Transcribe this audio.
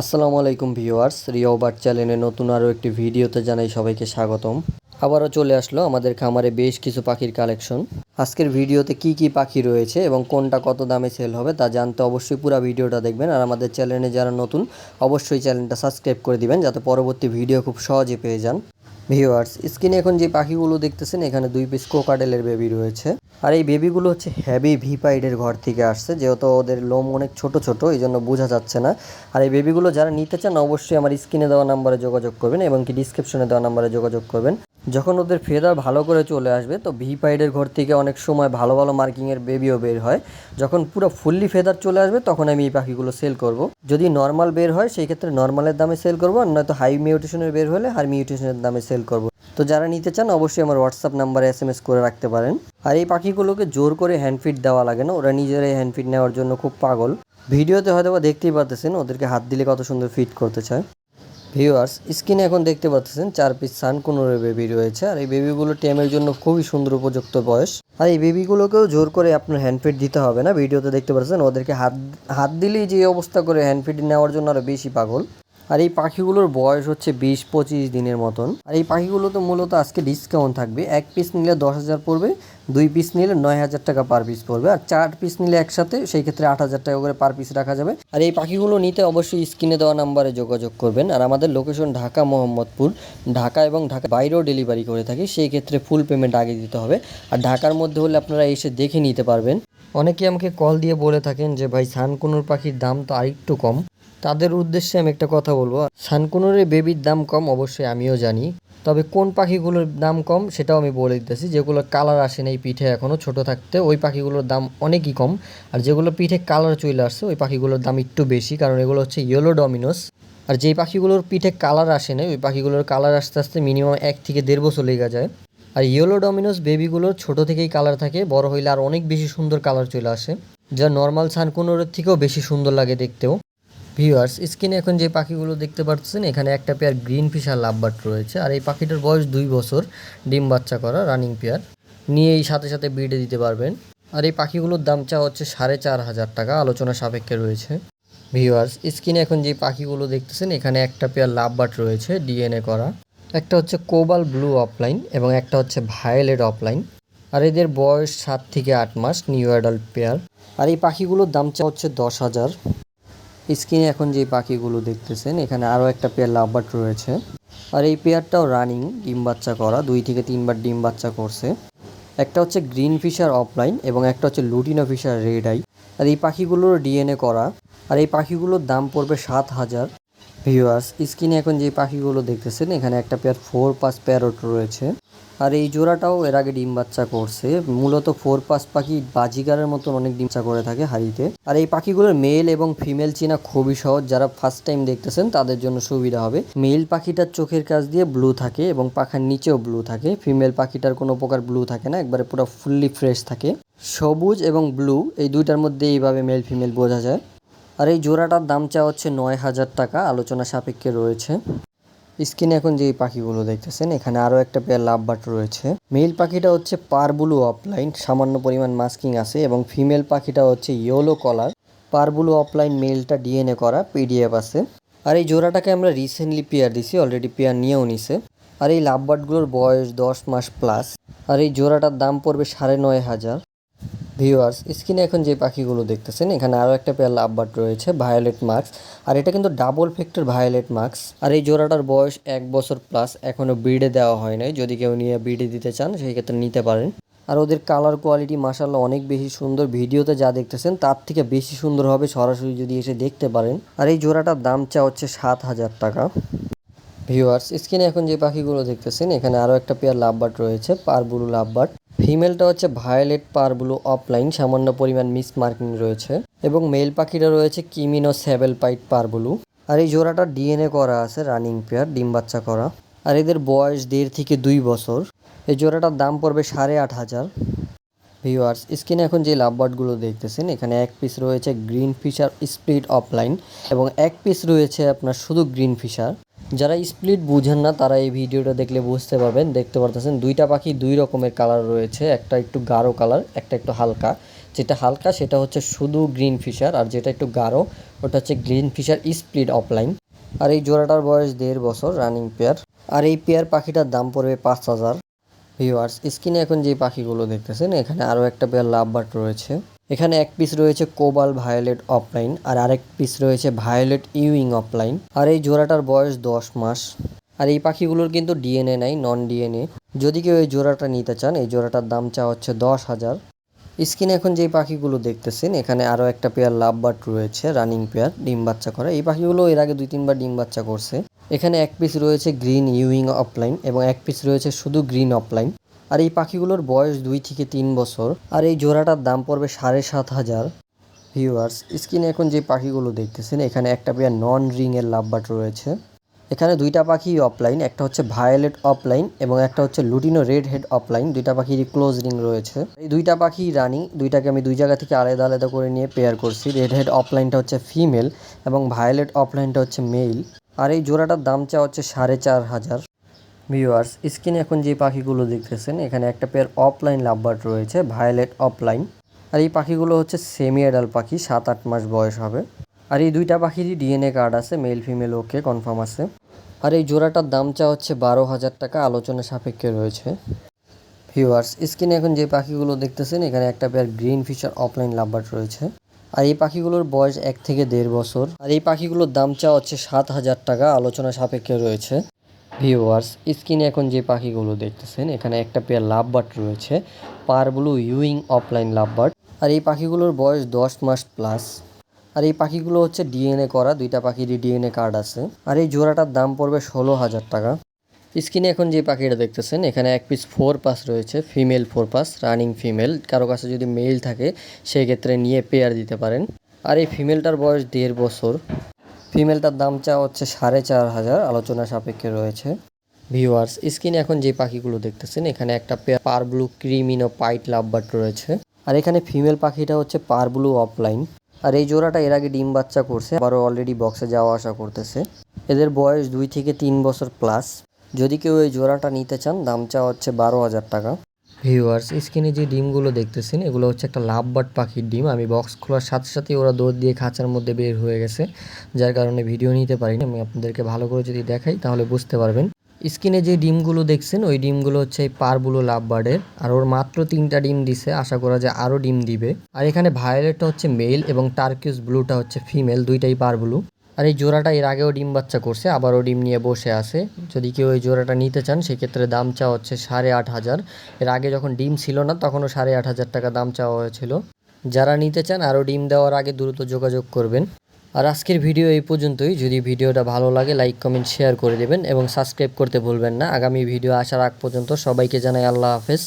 আসসালামু আলাইকুম ভিউয়ার্স রিওবার চ্যানেলে নতুন আরও একটি ভিডিওতে জানাই সবাইকে স্বাগতম। আবারও চলে আসলো আমাদের খামারে বেশ কিছু পাখির কালেকশন। আজকের ভিডিওতে কি কি পাখি রয়েছে এবং কোনটা কত দামে সেল হবে তা জানতে অবশ্যই পুরো ভিডিওটা দেখবেন। আর আমাদের চ্যানেলে যারা নতুন, অবশ্যই চ্যানেলটা সাবস্ক্রাইব করে দিবেন যাতে পরবর্তী ভিডিও খুব সহজে পেয়ে যান। ভিউয়ার্স, স্ক্রিনে এখন যে পাখিগুলো দেখতেছেন, এখানে দুই পিস কোকাডেলের বেবি রয়েছে। আর এই বেবিগুলো হচ্ছে হ্যাভি ভিপাইডের ঘর থেকে আসছে, যেহেতু ওদের লোম অনেক ছোট ছোট, এই জন্য বোঝা যাচ্ছে না। আর এই বেবিগুলো যারা নিতে চান, অবশ্যই আমার স্ক্রিনে দেওয়া নাম্বারে যোগাযোগ করবেন এবং কি ডিসক্রিপশনে দেওয়া নাম্বারে যোগাযোগ করবেন। যখন ওদের ফেদার ভালো করে চলে আসবে, তো ভিপাইডের ঘর থেকে অনেক সময় ভালো ভালো মার্কিংয়ের বেবিও বের হয়। যখন পুরো ফুললি ফেদার চলে আসবে, তখন আমি এই পাখিগুলো সেল করব। যদি নর্মাল বের হয়, সেই ক্ষেত্রে নর্মালের দামে সেল করব, আর নয়তো হাই মিউটেশনের বের হলে হাই মিউটেশনের দামে সেল করব। তো যারা নিতে চান, অবশ্যই আমার হোয়াটসঅ্যাপ নাম্বারে এস করে রাখতে পারেন। আর এই পাখিগুলোকে জোর করে হ্যান্ডফিট দেওয়া লাগে না। ওরা নিজেরাই হ্যান্ডফিট নেওয়ার জন্য খুব পাগল। ভিডিওতে হয়তো বা দেখতেই পারতেছেন ওদেরকে হাত দিলে কত সুন্দর ফিট করতে চায়। ভিউয়ার্স স্ক্রিনে এখন দেখতে পাচ্ছেন চার পিস সানকুনোরের বেবি রয়েছে। আর এই বেবিগুলো টেমের জন্য খুবই সুন্দর উপযুক্ত বয়স। আর এই বেবিগুলোকেও জোর করে আপনার হ্যান্ডফিট দিতে হবে না। ভিডিওতে দেখতে পাচ্ছেন ওদেরকে হাত হাত দিলেই যে অবস্থা করে হ্যান্ডফিট নেওয়ার জন্য আরও বেশি পাগল। আর এই পাখিগুলোর বয়স হচ্ছে বিশ পঁচিশ দিনের মতন। আর এই পাখিগুলো তো মূলত আজকে ডিসকাউন্ট থাকবে। এক পিস নিলে দশ হাজার পড়বে, দুই পিস নিলে নয় হাজার টাকা পার পিস পড়বে। আর চার পিস নিলে একসাথে সেই ক্ষেত্রে আট হাজার টাকা করে পার পিস রাখা যাবে। আর এই পাখিগুলো নিতে অবশ্যই স্ক্রিনে দেওয়া নাম্বারে যোগাযোগ করবেন। আর আমাদের লোকেশন ঢাকা, মোহাম্মদপুর, ঢাকা এবং ঢাকা বাইরেও ডেলিভারি করে থাকি। সেই ক্ষেত্রে ফুল পেমেন্ট আগে দিতে হবে। আর ঢাকার মধ্যে হলে আপনারা এসে দেখে নিতে পারবেন। অনেকে আমাকে কল দিয়ে বলে থাকেন যে, ভাই, সানকুনুর পাখির দাম তো আরেকটু কম। তাদের উদ্দেশ্যে আমি একটা কথা বলব। সানকুনুরের বেবির দাম কম, অবশ্যই আমিও জানি। তবে কোন পাখিগুলোর দাম কম, সেটাও আমি বলে দিতেছি। যেগুলো কালার আসে না এই পিঠে এখনও ছোট থাকতে, ওই পাখিগুলোর দাম অনেকই কম। আর যেগুলো পিঠে কালার চলে আসছে, ওই পাখিগুলোর দাম একটু বেশি, কারণ এগুলো হচ্ছে ইয়েলো ডমিনোস। আর যেই পাখিগুলোর পিঠে কালার আসে না ওই পাখিগুলোর কালার আস্তে আস্তে মিনিমাম এক থেকে দেড় বছর লেগে যায়। আর ইয়েলো ডমিনোস বেবিগুলোর ছোট থেকেই কালার থাকে, বড় হইলে আর অনেক বেশি সুন্দর কালার চলে আসে, যা নর্মাল সানকুনোরের থেকেও বেশি সুন্দর লাগে দেখতেও। ভিউয়ার্স স্ক্রিনে এখন যে পাখিগুলো দেখতে পাচ্ছেন এখানে একটা পেয়ার গ্রিন ফিশার লাভবার্ড রয়েছে। আর এই পাখিটার বয়স দুই বছর, ডিম বাচ্চা করা রানিং পেয়ার নিয়ে এই সাথে সাথে ব্রিডে দিতে পারবেন। আর এই পাখিগুলোর দাম চা হচ্ছে সাড়ে চার হাজার টাকা, আলোচনা সাপেক্ষে রয়েছে। ভিউয়ার্স স্ক্রিনে এখন যে পাখিগুলো দেখতেছেন, এখানে একটা পেয়ার লাভ লাভবার্ড রয়েছে ডিএনএ করা। একটা হচ্ছে কোবাল ব্লু অফলাইন এবং একটা হচ্ছে ভায়োলেট অফলাইন আর এদের বয়স সাত থেকে আট মাস নিউ অ্যাডাল্ট পেয়ার আর এই পাখিগুলোর দাম চা হচ্ছে দশ হাজার। স্ক্রিনে এখন যে পাখিগুলো দেখতেছেন, এখানে আরও একটা পেয়ার লাভবার্ড রয়েছে। আর এই পেয়ারটাও রানিং, ডিম বাচ্চা করা, দুই থেকে তিনবার ডিম বাচ্চা করছে। একটা হচ্ছে গ্রিন ফিশার অফলাইন এবং একটা হচ্ছে লুটিনো ফিশার রেড আই। আর এই পাখিগুলোর ডিএনএ করা, আর এই পাখিগুলোর দাম পড়বে সাত হাজার। ভিউয়ার্স, স্ক্রিনে এখন যে পাখিগুলো দেখতেছেন, এখানে একটা পেয়ার ফোর পাস প্যারট রয়েছে। আর এই জোড়াটাও এর আগে ডিম বাচ্চা করছে। মূলত ফোর পাস পাখি বাজিগারের মতন অনেক ডিম বাচ্চা করে থাকে হাড়িতে। আর এই পাখিগুলোর মেল এবং ফিমেল চিনা খুবই সহজ। যারা ফার্স্ট টাইম দেখতেছেন, তাদের জন্য সুবিধা হবে। মেল পাখিটার চোখের কাছ দিয়ে ব্লু থাকে এবং পাখার নিচেও ব্লু থাকে। ফিমেল পাখিটার কোনো প্রকার ব্লু থাকে না, একবারে পুরো ফুললি ফ্রেশ থাকে। সবুজ এবং ব্লু এই দুইটার মধ্যে এইভাবে মেল ফিমেল বোঝা যায়। আর এই জোড়াটার দাম চা হচ্ছে নয় হাজার টাকা। আলোচনা সাপেক্ষে রয়েছে। স্ক্রিনে এখন যে পাখিগুলো দেখতেছেন, এখানে আরও একটা পেয়ার লাভ বাট রয়েছে। মেল পাখিটা হচ্ছে পারবুলু অফলাইন সামান্য পরিমাণ মাস্কিং আছে এবং ফিমেল পাখিটা হচ্ছে ইয়েলো কলার পারবুলু অফলাইন মেলটা ডিএনএ করা পিডিএফ আছে। আর এই জোড়াটাকে আমরা রিসেন্টলি পেয়ার দিছি অলরেডি পেয়ার নিয়েও নিছে। আর এই লাভ বার্ডগুলোর বয়স দশ মাস প্লাস আর এই জোড়াটার দাম পড়বে সাড়ে নয় হাজার। ভিউয়ার্স স্ক্রিনে এখন যে পাখিগুলো দেখতেছেন, এখানে আরও একটা পেয়ার লাভবার্ড রয়েছে ভায়োলেট মার্কস আর এটা কিন্তু ডাবল ফেক্টর ভায়োলেট মার্কস আর এই জোড়াটার বয়স এক বছর প্লাস এখনও ব্রিডে দেওয়া হয় নাই, যদি কেউ নিয়ে ব্রিডে দিতে চান, সেই ক্ষেত্রে নিতে পারেন। আর ওদের কালার কোয়ালিটি মাসাল্লাহ অনেক বেশি সুন্দর, ভিডিওতে যা দেখতেছেন, তার থেকে বেশি সুন্দর হবে, সরাসরি যদি এসে দেখতে পারেন। আর এই জোড়াটার দাম চা হচ্ছে সাত হাজার টাকা। ভিউয়ার্স স্ক্রিনে এখন যে পাখিগুলো দেখতেছেন, এখানে আরও একটা পেয়ার লাভবার্ড রয়েছে পারবুলু লাভবার্ড। ফিমেলটা হচ্ছে ভায়োলেট পারবুলু অফলাইন সামান্য পরিমাণ মিস মার্কিং রয়েছে। এবং মেল পাখিটা রয়েছে কিমিনো সেভেল পাইট পারবুলু আর এই জোড়াটা ডিএনএ করা আছে রানিং পেয়ার ডিম বাচ্চা করা। আর এদের বয়স দেড় থেকে দুই বছর। এই জোড়াটার দাম পড়বে সাড়ে আট হাজার। ভিউয়ার্স স্ক্রিনে এখন যে লাভবার্ডগুলো দেখতেছেন, এখানে এক পিস রয়েছে গ্রিন ফিশার স্প্লিট অফলাইন এবং এক পিস রয়েছে আপনার শুধু গ্রিন ফিশার যারা স্প্লিট বুঝেন না, তারা এই ভিডিওটা দেখলে বুঝতে পারবেন। দেখতে পারতেছেন, দুইটা পাখি দুই রকমের কালার রয়েছে। একটা একটু গাঢ় কালার একটা একটু হালকা। যেটা হালকা, সেটা হচ্ছে শুধু গ্রিন ফিশার আর যেটা একটু গাঢ়, ওটা হচ্ছে গ্রিন ফিশার স্প্লিট অফলাইন আর এই জোড়াটার বয়স দেড় বছর রানিং পেয়ার আর এই পেয়ার পাখিটার দাম পড়বে পাঁচ হাজার। ভিউয়ার্স স্ক্রিনে এখন যে পাখিগুলো দেখতেছেন, এখানে আরও একটা পেয়ার লাভ বাট রয়েছে। এখানে এক পিস রয়েছে কোবাল ভায়োলেট অফলাইন আর আরেক পিস রয়েছে ভায়োলেট ইউইং অফলাইন আর এই জোড়াটার বয়স দশ মাস। আর এই পাখিগুলোর কিন্তু ডিএনএ নাই নন ডিএনএ যদি কেউ এই জোড়াটা নিতে চান, এই জোড়াটার দাম চা হচ্ছে দশ হাজার। স্ক্রিনে এখন যে পাখিগুলো দেখতেছেন, এখানে আরও একটা পেয়ার লাভ বার্ড রয়েছে রানিং পেয়ার ডিম বাচ্চা করে। এই পাখিগুলো এর আগে দুই, তিনবার ডিম বাচ্চা করছে। এখানে এক পিস রয়েছে গ্রিন ইউইং অফলাইন এবং এক পিস রয়েছে শুধু গ্রিন অফলাইন আর এই পাখিগুলোর বয়স দুই থেকে তিন বছর। আর এই জোড়াটার দাম পড়বে সাড়ে সাত হাজার। ভিউয়ার্স, স্ক্রিনে এখন যে পাখিগুলো দেখতেছেন, এখানে একটা পেয়ার নন রিংয়ের লাভবাট রয়েছে। এখানে দুইটা পাখি অফলাইন একটা হচ্ছে ভায়োলেট অফলাইন এবং একটা হচ্ছে লুটিনো রেড হেড অফলাইন দুইটা পাখির ক্লোজ রিং রয়েছে। এই দুইটা পাখি রানি, দুইটাকে আমি দুই জায়গা থেকে আলাদা আলাদা করে নিয়ে পেয়ার করছি। রেড হেড অফলাইনটা হচ্ছে ফিমেল এবং ভায়োলেট অফলাইনটা হচ্ছে মেল আর এই জোড়াটার দাম চা হচ্ছে সাড়ে চার হাজার। ভিউয়ার্স স্ক্রিনে এখন যে পাখিগুলো দেখতেছেন, এখানে একটা পেয়ার অফলাইন লাভবার্ড রয়েছে ভায়োলেট অফলাইন আর এই পাখিগুলো হচ্ছে সেমি অ্যাডাল পাখি সাত আট মাস বয়স হবে। আর এই দুইটা পাখিরই ডিএনএ কার্ড আছে মেল ফিমেল ওকে কনফার্ম আছে। আর এই জোড়াটার দাম চা হচ্ছে বারো হাজার টাকা, আলোচনা সাপেক্ষে রয়েছে। ভিউয়ার্স স্ক্রিনে এখন যে পাখিগুলো দেখতেছেন, এখানে একটা pair green fischer opaline lovebird রয়েছে। আর এই পাখিগুলোর বয়স এক থেকে দেড় বছর। আর এই পাখিগুলোর দাম চা হচ্ছে সাত হাজার টাকা, আলোচনা সাপেক্ষে রয়েছে। ভিউয়ার্স স্ক্রিনে এখন যে পাখিগুলো দেখতেছেন, এখানে একটা পেয়ার লাভবার্ড রয়েছে, parblue Ewing opaline lovebird আর এই পাখিগুলোর বয়স দশ মাস প্লাস আর এই পাখিগুলো হচ্ছে ডিএনএ করা, দুইটা পাখিরই ডিএনএ কার্ড আছে। আর এই জোড়াটার দাম পড়বে ষোলো হাজার টাকা। স্ক্রিনে এখন যে পাখিটা দেখতেছেন, এখানে এক পিস ফোর পাস রয়েছে female four pass running female কারও কাছে যদি মেল থাকে সেক্ষেত্রে নিয়ে পেয়ার দিতে পারেন। আর এই ফিমেলটার বয়স দেড় বছর। ফিমেলটার দাম চা হচ্ছে সাড়ে চার হাজার, আলোচনা সাপেক্ষে রয়েছে। ভিউয়ার্স স্ক্রিনে এখন যে পাখিগুলো দেখতেছেন, এখানে একটা pair blue creamino pied lovebird রয়েছে। আর এখানে ফিমেল পাখিটা হচ্ছে পার ব্লু অফলাইন আর এই জোড়াটা এর আগে ডিম বাচ্চা করছে, আবারও অলরেডি বক্সে যাওয়া আসা করতেছে। এদের বয়স দুই থেকে তিন বছর প্লাস যদি কেউ এই জোড়াটা নিতে চান, দাম চা হচ্ছে বারো হাজার টাকা। ভিউয়ার্স স্ক্রিনে যে ডিমগুলো দেখতেছেন, এগুলো হচ্ছে একটা লাভ লাভবার্ড পাখির ডিম। আমি বক্স খোলার সাথে সাথে ওরা দৌড় দিয়ে খাঁচার মধ্যে বের হয়ে গেছে, যার কারণে ভিডিও নিতে পারিনি। আমি আপনাদেরকে ভালো করে যদি দেখাই, তাহলে বুঝতে পারবেন। স্ক্রিনে যে ডিমগুলো দেখছেন, ওই ডিমগুলো হচ্ছে এই পারগুলো লাভবার্ডের। আর ওর মাত্র তিনটা ডিম দিছে, আশা করা যায় আরও ডিম দিবে। আর এখানে ভায়োলেটটা হচ্ছে মেল এবং টার্কিউস ব্লুটা হচ্ছে ফিমেল দুইটাই পার ব্লু আর এই জোড়াটা এর আগেও ডিম বাচ্চা করছে, আবারও ডিম নিয়ে বসে আছে। যদি কেউ এই জোড়াটা নিতে চান, সেক্ষেত্রে দাম চাওয়া হচ্ছে সাড়ে আট হাজার। এর আগে যখন ডিম ছিল না, তখনও সাড়ে আট হাজার টাকা দাম চাওয়া হয়েছিল। যারা নিতে চান, আরও ডিম দেওয়ার আগে দ্রুত যোগাযোগ করবেন। আর আজকের ভিডিও এই পর্যন্তই। যদি ভিডিওটা ভালো লাগে, লাইক, কমেন্ট, শেয়ার করে দেবেন এবং সাবস্ক্রাইব করতে ভুলবেন না। আগামী ভিডিও আসার আগ পর্যন্ত সবাইকে জানাই আল্লাহ হাফেজ।